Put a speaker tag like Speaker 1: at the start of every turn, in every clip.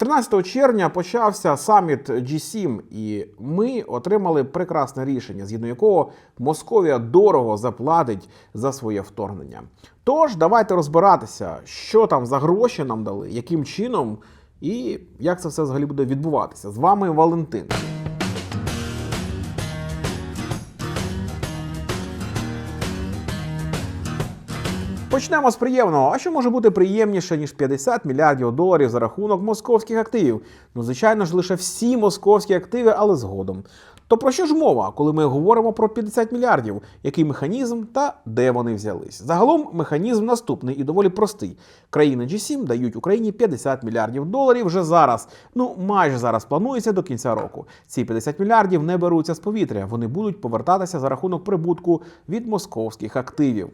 Speaker 1: 13 червня почався саміт G7, і ми отримали прекрасне рішення, згідно якого Московія дорого заплатить за своє вторгнення. Тож давайте розбиратися, що там за гроші нам дали, яким чином і як це все взагалі буде відбуватися. З вами Валентин. Почнемо з приємного. А що може бути приємніше, ніж 50 мільярдів доларів за рахунок московських активів? Ну, звичайно ж, лише всі московські активи, але згодом. То про що ж мова, коли ми говоримо про 50 мільярдів? Який механізм та де вони взялись? Загалом механізм наступний і доволі простий. Країни G7 дають Україні 50 мільярдів доларів вже зараз. Ну майже зараз планується до кінця року. Ці 50 мільярдів не беруться з повітря. Вони будуть повертатися за рахунок прибутку від московських активів.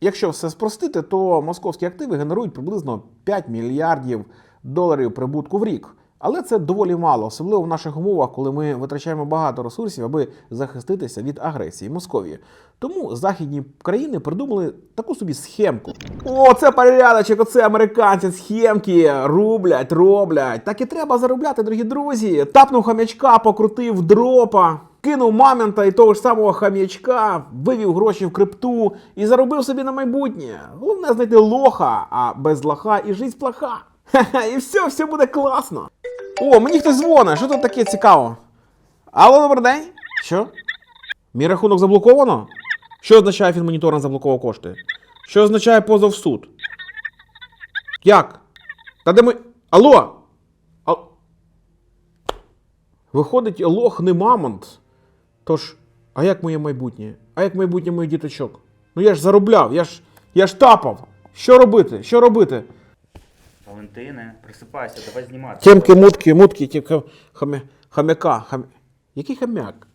Speaker 1: Якщо все спростити, то московські активи генерують приблизно 5 мільярдів доларів прибутку в рік. Але це доволі мало, особливо в наших умовах, коли ми витрачаємо багато ресурсів, аби захиститися від агресії Московії. Тому західні країни придумали таку собі схемку. О, це порядочок, оце американці схемки рублять, роблять. Так і треба заробляти, дорогі друзі. Тапнув хам'ячка, покрутив дропа. Кинув мамонта і того ж самого хам'ячка, вивів гроші в крипту і заробив собі на майбутнє. Головне знайти лоха, а без лоха і жизнь плоха. Ха-ха, і все, все буде класно. О, мені хтось дзвонить, що тут таке цікаво? Алло, добрий день? Що? Мій рахунок заблоковано? Що означає фінмоніторинг заблокував кошти? Що означає позов в суд? Як? Та де ми. Алло? Виходить, лох не мамонт. Тож, а як моє майбутнє? А як майбутнє моїх діточок? Ну я ж заробляв, я ж. я ж тапав. Що робити? Що робити?
Speaker 2: Валентине, присипайся, давай знімати.
Speaker 1: Тємки, мутки, мутки, тємки, хамя, хам'яка. Хам... Який хам'як?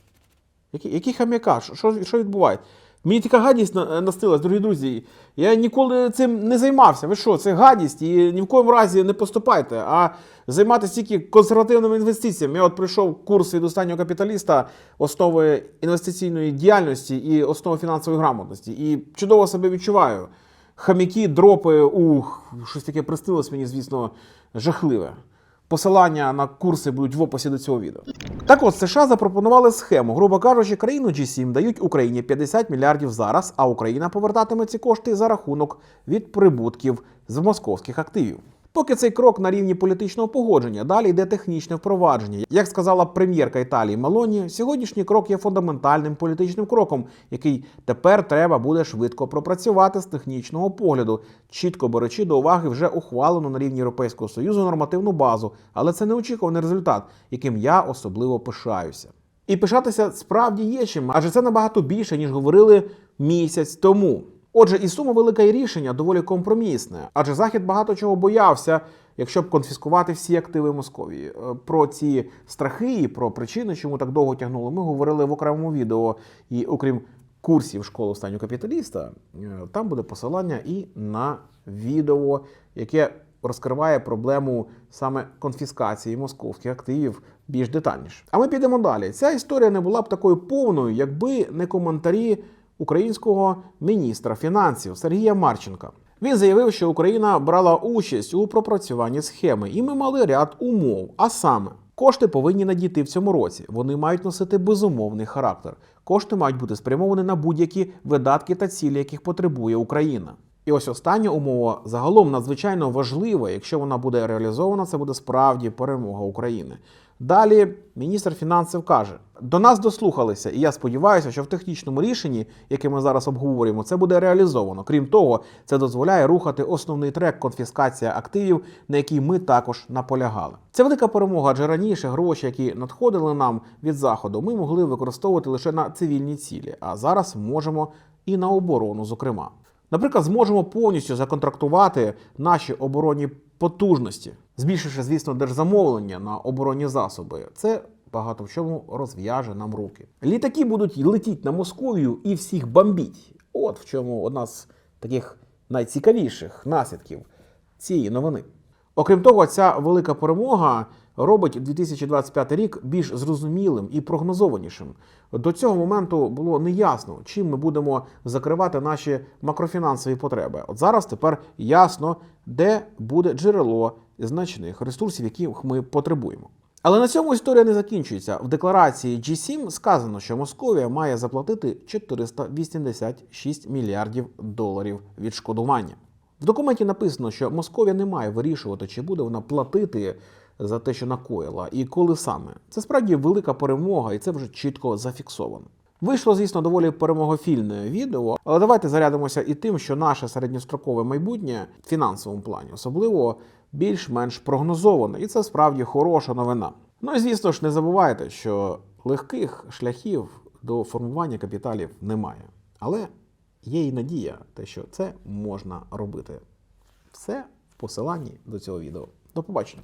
Speaker 1: Який, який хам'яка? Що, що, що відбувається? Мені така гадість на- настилась, дорогі друзі. Я ніколи цим не займався. Ви що, це гадість, і ні в коєму разі не поступайте, а займатися тільки консервативними інвестиціями. Я от пройшов курс від останнього капіталіста, основи інвестиційної діяльності і основи фінансової грамотності. І чудово себе відчуваю. Хам'яки, дропи, ух, щось таке приснилось мені, звісно, жахливе. Посилання на курси будуть в описі до цього відео. Так от США запропонували схему. Грубо кажучи, країну G7 дають Україні 50 мільярдів зараз, а Україна повертатиме ці кошти за рахунок від прибутків з московських активів. Поки цей крок на рівні політичного погодження, далі йде технічне впровадження. Як сказала прем'єрка Італії Мелоні, сьогоднішній крок є фундаментальним політичним кроком, який тепер треба буде швидко пропрацювати з технічного погляду, чітко беручи до уваги вже ухвалену на рівні Європейського союзу нормативну базу. Але це неочікуваний результат, яким я особливо пишаюся. І пишатися справді є чим, адже це набагато більше, ніж говорили місяць тому. Отже, і сума велика і рішення доволі компромісне, адже Захід багато чого боявся, якщо б конфіскувати всі активи Московії. Е, Про ці страхи і про причини, чому так довго тягнуло, ми говорили в окремому відео. І окрім курсів школи останнього капіталіста, е, там буде посилання і на відео, яке розкриває проблему саме конфіскації московських активів більш детальніше. А ми підемо далі. Ця історія не була б такою повною, якби не коментарі українського міністра фінансів Сергія Марченка. Він заявив, що Україна брала участь у пропрацюванні схеми, і ми мали ряд умов. А саме, кошти повинні надійти в цьому році. Вони мають носити безумовний характер. Кошти мають бути спрямовані на будь-які видатки та цілі, яких потребує Україна. І ось остання умова загалом надзвичайно важлива. Якщо вона буде реалізована, це буде справді перемога України. Далі міністр фінансів каже: до нас дослухалися, і я сподіваюся, що в технічному рішенні, яке ми зараз обговорюємо, це буде реалізовано. Крім того, це дозволяє рухати основний трек конфіскація активів, на який ми також наполягали. Це велика перемога, адже раніше гроші, які надходили нам від заходу, ми могли використовувати лише на цивільні цілі, а зараз можемо і на оборону, зокрема. Наприклад, зможемо повністю законтрактувати наші оборонні потужності, збільшивши, звісно, держзамовлення на оборонні засоби. Це багато в чому розв'яже нам руки. Літаки будуть летіти на Московію і всіх бомбіть. От в чому одна з таких найцікавіших наслідків цієї новини. Окрім того, ця велика перемога робить 2025 рік більш зрозумілим і прогнозованішим. До цього моменту було неясно, чим ми будемо закривати наші макрофінансові потреби. От зараз тепер ясно, де буде джерело значних ресурсів, яких ми потребуємо. Але на цьому історія не закінчується. В декларації G7 сказано, що Московія має заплатити 486 мільярдів доларів відшкодування. В документі написано, що Московія не має вирішувати, чи буде вона платити за те, що накоїла, і коли саме. Це справді велика перемога, і це вже чітко зафіксовано. Вийшло, звісно, доволі перемогофільне відео, але давайте зарядимося і тим, що наше середньострокове майбутнє в фінансовому плані, особливо більш-менш прогнозоване, і це справді хороша новина. Ну і звісно ж, не забувайте, що легких шляхів до формування капіталів немає. Але є і надія, те, що це можна робити. Все в посиланні до цього відео. До побачення.